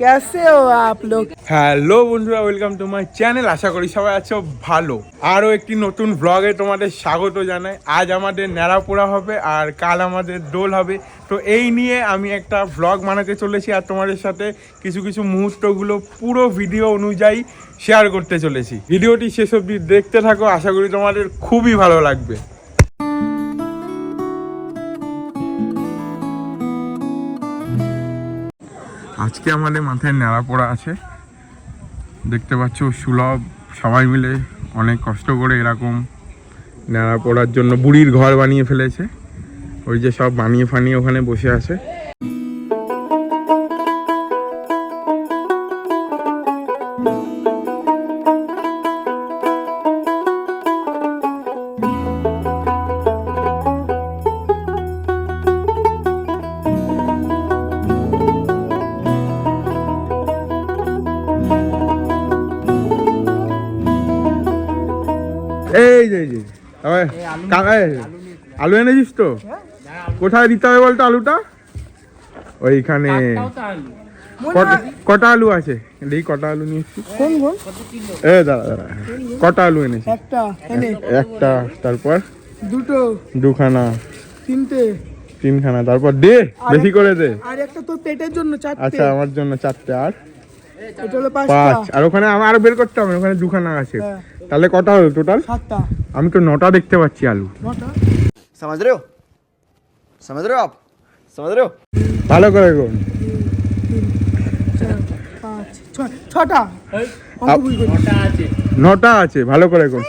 কেসে ও আপলোক হ্যালো বন্ধুরা ওয়েলকাম টু মাই চ্যানেল আশা করি সবাই আছো ভালো। আরও একটি নতুন ব্লগে তোমাদের স্বাগত জানাই। আজ আমাদের ন্যাড়াপোড়া হবে আর কাল আমাদের দোল হবে। তো এই নিয়ে আমি একটা ব্লগ বানাতে চলেছি আর তোমাদের সাথে কিছু কিছু মুহূর্তগুলো পুরো ভিডিও অনুযায়ী শেয়ার করতে চলেছি। ভিডিওটি শেষ অবধি দেখতে থাকো। আশা করি তোমাদের খুবই ভালো লাগবে। আজকে আমাদের মাথায় ন্যাড়া পড়া আছে। দেখতে পাচ্ছ, সুলভ সবাই মিলে অনেক কষ্ট করে এরকম নেড়া পড়ার জন্য বুড়ির ঘর বানিয়ে ফেলেছে। ওই যে সব বানিয়ে ফানিয়ে ওখানে বসে আছে। এই যে এই যে। আলু এনেছিস তো? কোথায় দিতে হবে বলতো আলুটা? ওইখানে। কটা- কটা আলু আছে? দেখি কটা আলু নিয়েছি কোন কোন এ দাঁড়া দাঁড়া। কটা আলু এনেছি একটা একটা তারপর? দুটো। দুখানা। তিনটে। তিনখানা তারপর দে বেশি করে দে। আর একটা তোর পেটের জন্য চারটে। আচ্ছা আমার জন্য চারটে আর? এটা হলো পাঁচ। আর ওখানে আমার আরও বের করতে হবে ওখানে দুখানা আছে। হ্যাঁ। তাহলে কটা হলো টোটাল সাতটা। আমি তো নটা দেখতে পাচ্ছি আলু। সমাজ রেও সমাজ রেও ভালো করে গুণ ছটা। নটা আছে। ভালো করে গুণ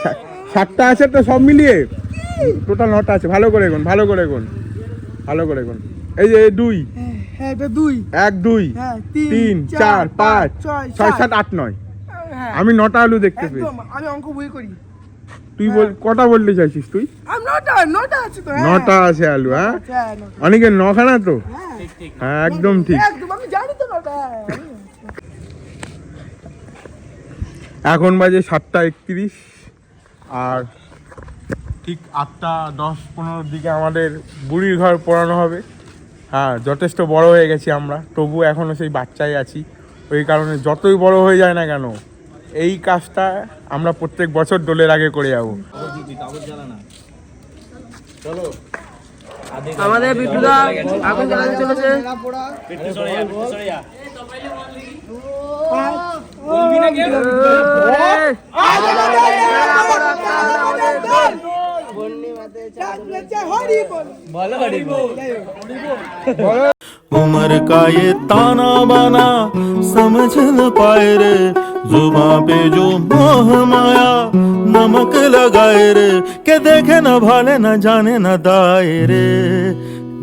সাতটা আছে তো সব মিলিয়ে? টোটাল নটা আছে ভালো করে গুণ ভালো করে গুণ ভালো করে গুণ এই যে দুই। হ্যাঁ, হ্যাঁ, দুই। এক দুই। হ্যাঁ, তিন চার পাঁচ ছয় সাত আট নয়। আমি নটা আলু দেখতে পেয়েছি। আমি অঙ্ক ভুল করি। তুই বল কটা বলতে চাইছিস তুই? আমি নটা নটা আছে তো হ্যাঁ। নটা আছে আলু হ্যাঁ? হ্যাঁ অনেকে নখানা তো? হ্যাঁ। হ্যাঁ একদম ঠিক। আমি জানি তো নটা হ্যাঁ। এখন বাজে সাতটা একত্রিশ আর ঠিক আটটা দশ পনেরোর দিকে আমাদের বুড়ির ঘর পড়ানো হবে। হ্যাঁ যথেষ্ট বড় হয়ে গেছি আমরা তবু এখনও সেই বাচ্চাই আছি। ওই কারণে যতই বড় হয়ে যায় না কেন এই কাজটা আমরা প্রত্যেক বছর দোলের আগে করে যাবো আমাদের বিটুদা আগুন জ্বালাতে চলেছে उम्र का ये ताना बाना समझ न पाए रे जुबा पे जो मोह माया नमक लगाए रे के देखे न भाले न जाने न दाए रे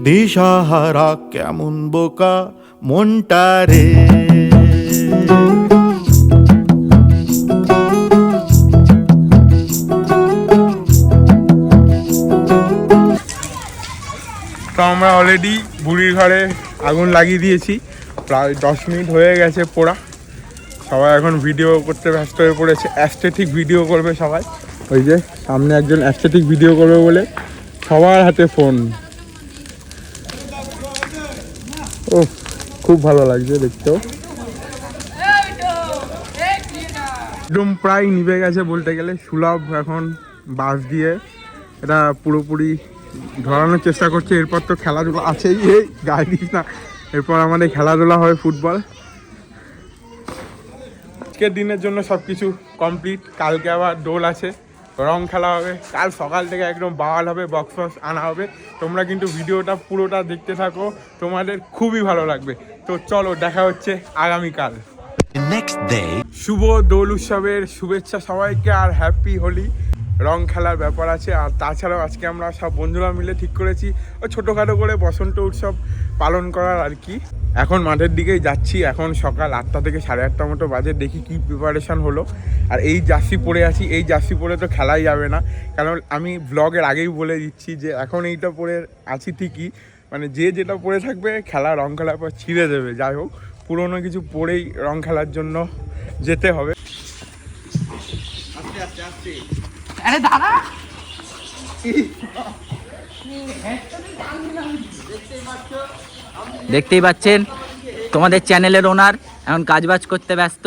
দিশা হারা কেমন বোকা মনটা রে তো আমরা অলরেডি বুড়ির ঘরে আগুন লাগিয়ে দিয়েছি প্রায় দশ মিনিট হয়ে গেছে পোড়া সবাই এখন ভিডিও করতে ব্যস্ত হয়ে পড়েছে। অ্যাস্থেটিক ভিডিও করবে সবাই। ওই যে, সামনে একজন অ্যাস্থেটিক ভিডিও করবে বলে সবার হাতে ফোন ও খুব ভালো লাগছে দেখতেও। একদম প্রায় নিভে গেছে বলতে গেলে। সুলভ এখন বাস দিয়ে এটা পুরোপুরি ধরানোর চেষ্টা করছে। এরপর তো খেলাধুলা আছেই, এই দিস না। এরপর আমাদের খেলাধুলা হয় ফুটবল। আজকের দিনের জন্য সব কিছু কমপ্লিট কালকে আবার দোল আছে। রং খেলা হবে। কাল সকাল থেকে একদম বাওয়াল হবে বক্স ফক্স আনা হবে। তোমরা কিন্তু ভিডিওটা পুরোটা দেখতে থাকো। তোমাদের খুবই ভালো লাগবে। তো চলো দেখা হচ্ছে আগামীকাল। শুভ দোল উৎসবের শুভেচ্ছা সবাইকে আর হ্যাপি হোলি। রং খেলার ব্যাপার আছে। আর তাছাড়াও আজকে আমরা সব বন্ধুরা মিলে ঠিক করেছি। ও ছোটোখাটো করে বসন্ত উৎসব পালন করার আর কি। এখন মাঠের দিকেই যাচ্ছি এখন সকাল আটটা থেকে সাড়ে আটটা মতো বাজে দেখি কি প্রিপারেশান হলো আর এই জার্সি পরে আছি এই জার্সি পরে তো খেলাই যাবে না কারণ আমি ব্লগের আগেই বলে দিচ্ছি যে এখন এইটা পরে আছি ঠিকই মানে যে যেটা পরে থাকবে খেলা রং খেলার পর ছিঁড়ে দেবে যাই হোক পুরোনো কিছু পরেই রং খেলার জন্য যেতে হবে আরে দাদা দেখতেই পাচ্ছেন, তোমাদের চ্যানেলের ওনার এখন কাজবাজ করতে ব্যস্ত।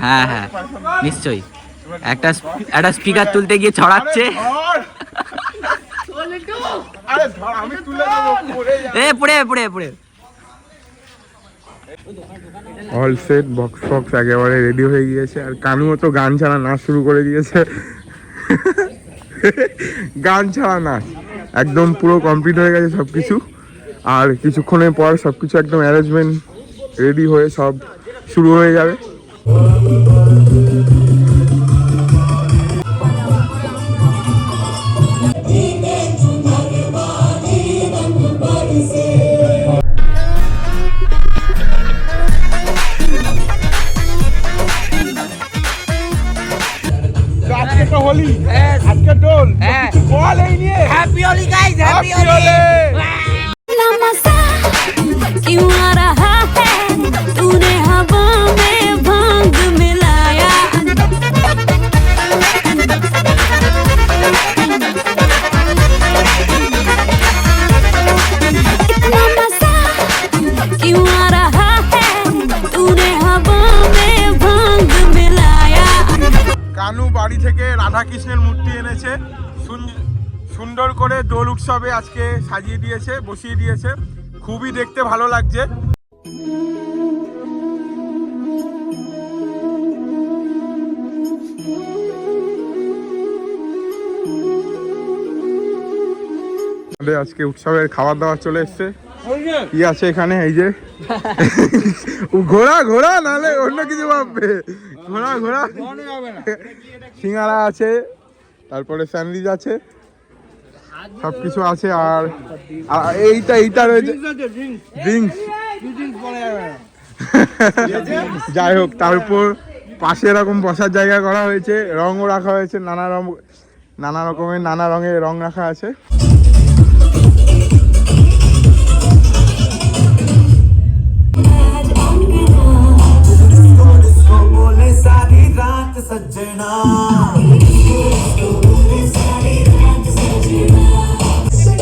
হ্যাঁ হ্যাঁ নিশ্চয়ই। একটা একটা স্পিকার তুলতে গিয়ে ছড়াচ্ছে। এ, পড়ে পড়ে পড়ে। অল সেট বক্স ফক্স একেবারে রেডি হয়ে গিয়েছে। আর কানুও তো গান ছাড়া নাচ শুরু করে দিয়েছে। গান ছাড়া নাচ। একদম পুরো কমপ্লিট হয়ে গেছে সব কিছু আর কিছুক্ষণের পর সব কিছু একদম অ্যারেঞ্জমেন্ট রেডি হয়ে সব শুরু হয়ে যাবে। হোলি গাইস উৎসবে আজকে সাজিয়ে দিয়েছে বসিয়ে দিয়েছে। খুবই দেখতে ভালো লাগছে। আমাদের আজকে উৎসবের খাবার দাবার চলে এসছে। কি আছে এখানে? এই যে। ঘোড়া ঘোড়া নালে অন্য কিছু ভাববে। ঘোড়া ঘোড়া। সিঙ্গারা আছে তারপরে স্যান্ডউইচ আছে। সব কিছু আছে আর এইটা এইটা রয়েছে ড্রিঙ্কস যাই হোক তারপর পাশে এরকম বসার জায়গা করা হয়েছে রঙও রাখা হয়েছে নানা রঙ নানা রকমের নানা রঙের রং রাখা আছে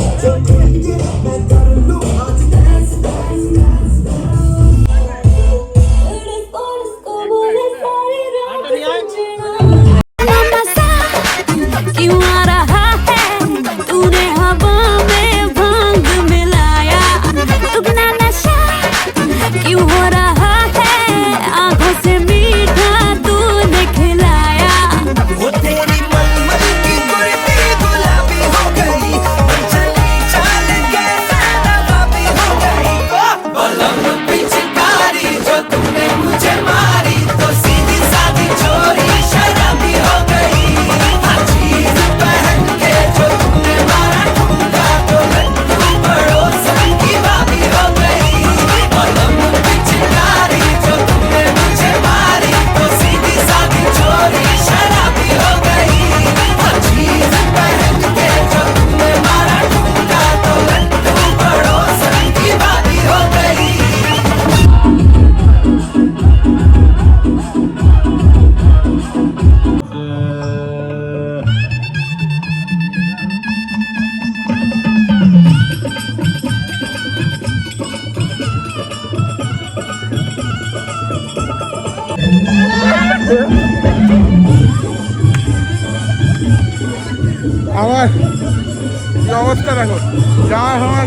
to get it, I gotta lose.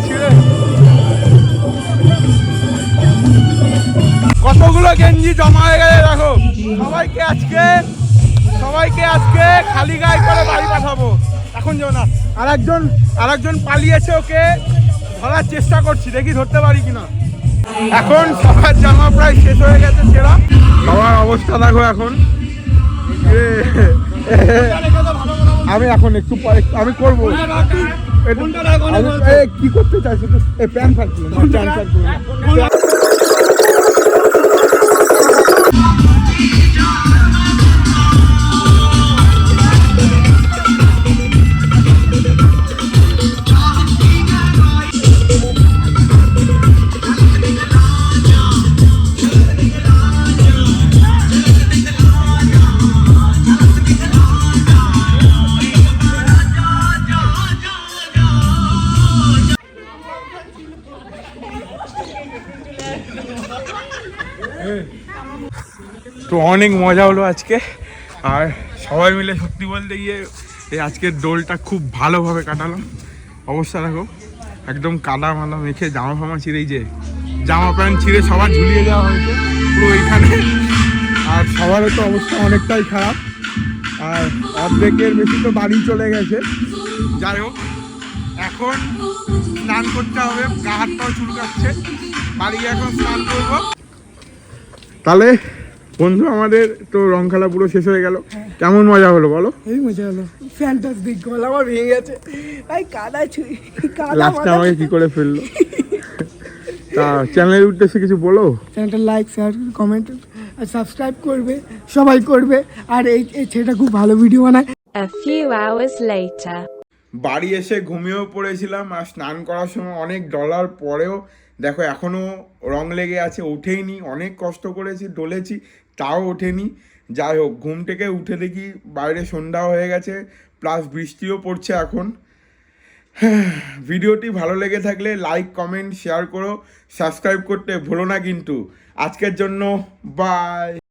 ছিঁড়ে কতগুলো গেঞ্জি জমা হয়ে গেছে দেখো সবাইকে আজকে সবাইকে আজকে খালি গায়ে করে বাড়ি পাঠাবো এখন যাও না আর একজন আর একজন পালিয়েছে ওকে ধরার চেষ্টা করছি দেখি ধরতে পারি কিনা এখন সবার জামা প্রায় শেষ হয়ে গেছে সেরা সবার অবস্থা দেখো এখন আমি এখন একটু আমি করব কি করতে চাইছো? প্যান এ তো অনেক মজা হলো আজকে। আর সবাই মিলে সত্যি বলতে গিয়ে এই আজকের দোলটা খুব ভালোভাবে কাটালাম। অবস্থা দেখো, একদম কাদা মাদা মেখে জামা ফামা ছিঁড়ে এই যে, জামা প্যান্ট ছিঁড়ে সবার ঝুলিয়ে দেওয়া হয়েছে পুরো এইখানে। আর সবারও তো অবস্থা অনেকটাই খারাপ। আর অর্ধেকের বেশি তো বাড়ি চলে গেছে। যাই হোক, এখন স্নান করতে হবে, গা হাত চুলকাচ্ছে। বাড়ি এখন স্নান করব। তাহলে বন্ধু আমাদের তো রং খেলা পুরো শেষ হয়ে গেল। কেমন মজা হলো বলো? এই মজা হলো। ফ্যান্টাস্টিক গলা আমার ভেঙে গেছে। এই কাদা ছুঁই কাদা লাস্টে আমাকে কি করে ফেলল? তা চ্যানেলের উদ্দেশ্যে কিছু বলো? চ্যানেলটা লাইক শেয়ার কমেন্ট আর সাবস্ক্রাইব করবে সবাই করবে। আর এই এই ছেলেটা খুব ভালো ভিডিও বানায়। A few hours later. বাড়ি এসে ঘুমিয়েও পড়েছিলাম আর স্নান করার সময় অনেক ডলার পরেও দেখো এখনও রং লেগে আছে, ওঠেইনি, অনেক কষ্ট করেছি, ডলেছি, তাও ওঠেনি। যাই হোক, ঘুম থেকে উঠে দেখি বাইরে সন্ধ্যাও হয়ে গেছে প্লাস বৃষ্টিও পড়ছে এখন। ভিডিওটি ভালো লেগে থাকলে লাইক কমেন্ট শেয়ার করো সাবস্ক্রাইব করতে ভুলো না কিন্তু। আজকের জন্য বাই